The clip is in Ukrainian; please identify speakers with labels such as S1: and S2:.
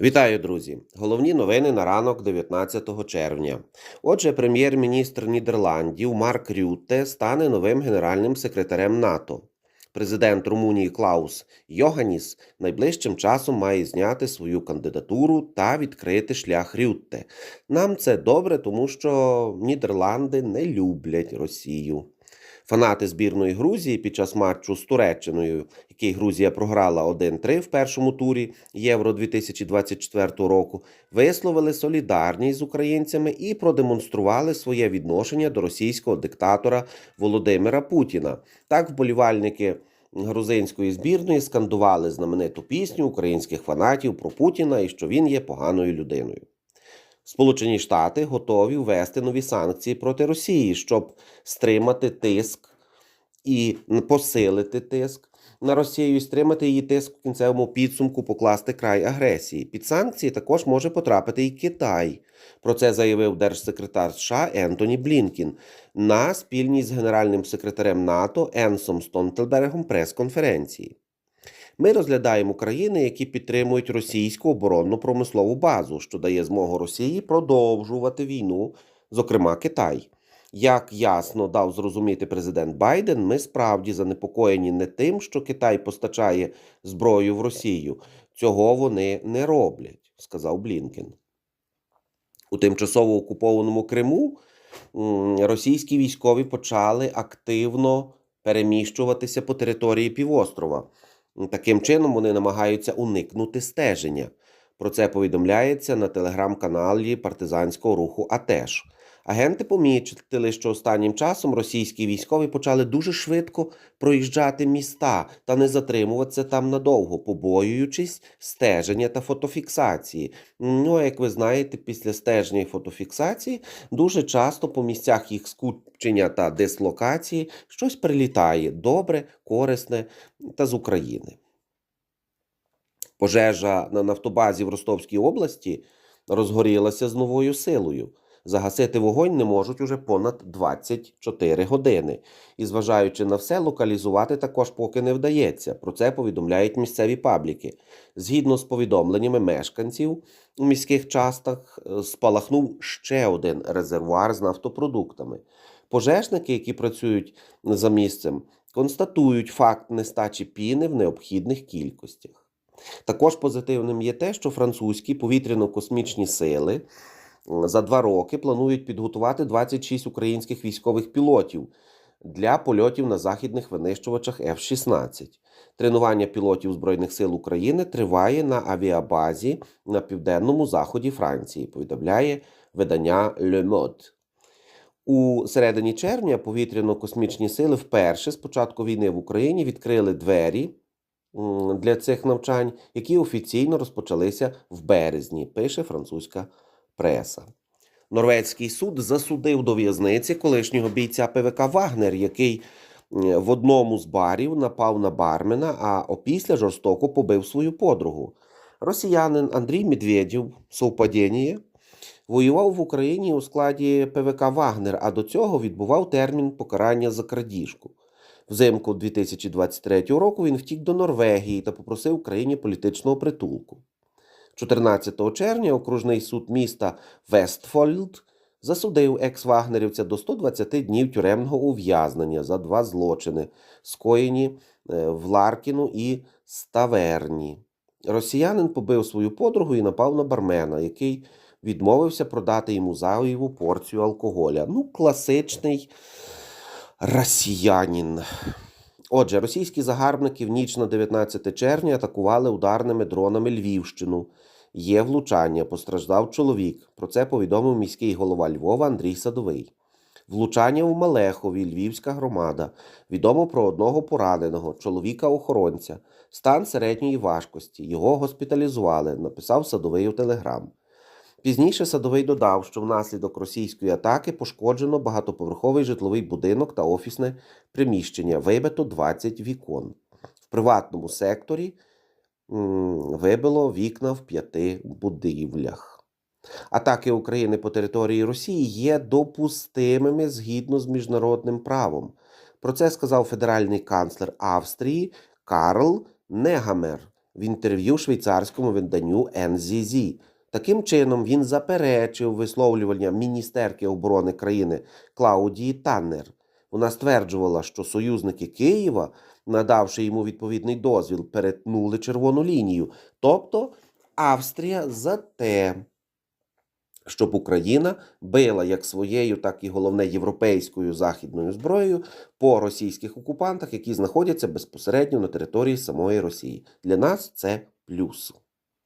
S1: Вітаю, друзі! Головні новини на ранок 19 червня. Отже, прем'єр-міністр Нідерландів Марк Рютте стане новим генеральним секретарем НАТО. Президент Румунії Клаус Йоганіс найближчим часом має зняти свою кандидатуру та відкрити шлях Рютте. Нам це добре, тому що Нідерланди не люблять Росію. Фанати збірної Грузії під час матчу з Туреччиною, який Грузія програла 1-3 в першому турі Євро 2024 року, висловили солідарність з українцями і продемонстрували своє відношення до російського диктатора Володимира Путіна. Так, вболівальники грузинської збірної скандували знамениту пісню українських фанатів про Путіна і що він є поганою людиною. Сполучені Штати готові ввести нові санкції проти Росії, щоб стримати тиск і посилити тиск на Росію і стримати її тиск в кінцевому підсумку, покласти край агресії. Під санкції також може потрапити і Китай. Про це заявив держсекретар США Ентоні Блінкін на спільній з генеральним секретарем НАТО Енсом Стонтельбергом прес-конференції. Ми розглядаємо країни, які підтримують російську оборонну промислову базу, що дає змогу Росії продовжувати війну, зокрема Китай. Як ясно дав зрозуміти президент Байден, ми справді занепокоєні не тим, що Китай постачає зброю в Росію. Цього вони не роблять, сказав Блінкен. У тимчасово окупованому Криму російські військові почали активно переміщуватися по території півострова. Таким чином вони намагаються уникнути стеження. Про це повідомляється на телеграм-каналі партизанського руху АТЕШ. Агенти помітили, що останнім часом російські військові почали дуже швидко проїжджати міста та не затримуватися там надовго, побоюючись стеження та фотофіксації. Ну, як ви знаєте, після стеження і фотофіксації дуже часто по місцях їх скупчення та дислокації щось прилітає добре, корисне та з України. Пожежа на нафтобазі в Ростовській області розгорілася з новою силою. Загасити вогонь не можуть уже понад 24 години. І, зважаючи на все, локалізувати також поки не вдається. Про це повідомляють місцеві пабліки. Згідно з повідомленнями мешканців у міських частах, е, спалахнув ще один резервуар з нафтопродуктами. Пожежники, які працюють за місцем, констатують факт нестачі піни в необхідних кількостях. Також позитивним є те, що французькі повітряно-космічні сили за два роки планують підготувати 26 українських військових пілотів для польотів на західних винищувачах F-16. Тренування пілотів Збройних сил України триває на авіабазі на південному заході Франції, повідомляє видання Le Mode. У середині червня повітряно-космічні сили вперше з початку війни в Україні відкрили двері для цих навчань, які офіційно розпочалися в березні, пише французька преса. Норвезький суд засудив до в'язниці колишнього бійця ПВК Вагнер, який в одному з барів напав на бармена, а опісля жорстоко побив свою подругу. Росіянин Андрій Медведєв, совпадіння, воював в Україні у складі ПВК Вагнер, а до цього відбував термін покарання за крадіжку. Взимку 2023 року він втік до Норвегії та попросив країні політичного притулку. 14 червня окружний суд міста Вестфольд засудив екс-вагнерівця до 120 днів тюремного ув'язнення за два злочини, скоєні е, в Ларкіну і Ставерні. Росіянин побив свою подругу і напав на бармена, який відмовився продати йому зайву порцію алкоголя. Ну, класичний росіянин. Отже, російські загарбники в ніч на 19 червня атакували ударними дронами Львівщину. Є влучання, постраждав чоловік. Про це повідомив міський голова Львова Андрій Садовий. Влучання у Малехові, Львівська громада. Відомо про одного пораненого, чоловіка-охоронця. Стан середньої важкості. Його госпіталізували, написав Садовий у Телеграм. Пізніше Садовий додав, що внаслідок російської атаки пошкоджено багатоповерховий житловий будинок та офісне приміщення, вибито 20 вікон. В приватному секторі вибило вікна в п'яти будівлях. Атаки України по території Росії є допустимими згідно з міжнародним правом. Про це сказав федеральний канцлер Австрії Карл Негамер. в інтерв'ю швейцарському виданню NZZ. Таким чином, він заперечив висловлювання міністерки оборони країни Клаудії Таннер. Вона стверджувала, що союзники Києва, надавши йому відповідний дозвіл, перетнули червону лінію, тобто Австрія за те, щоб Україна била як своєю, так і головне європейською західною зброєю по російських окупантах, які знаходяться безпосередньо на території самої Росії. Для нас це плюс.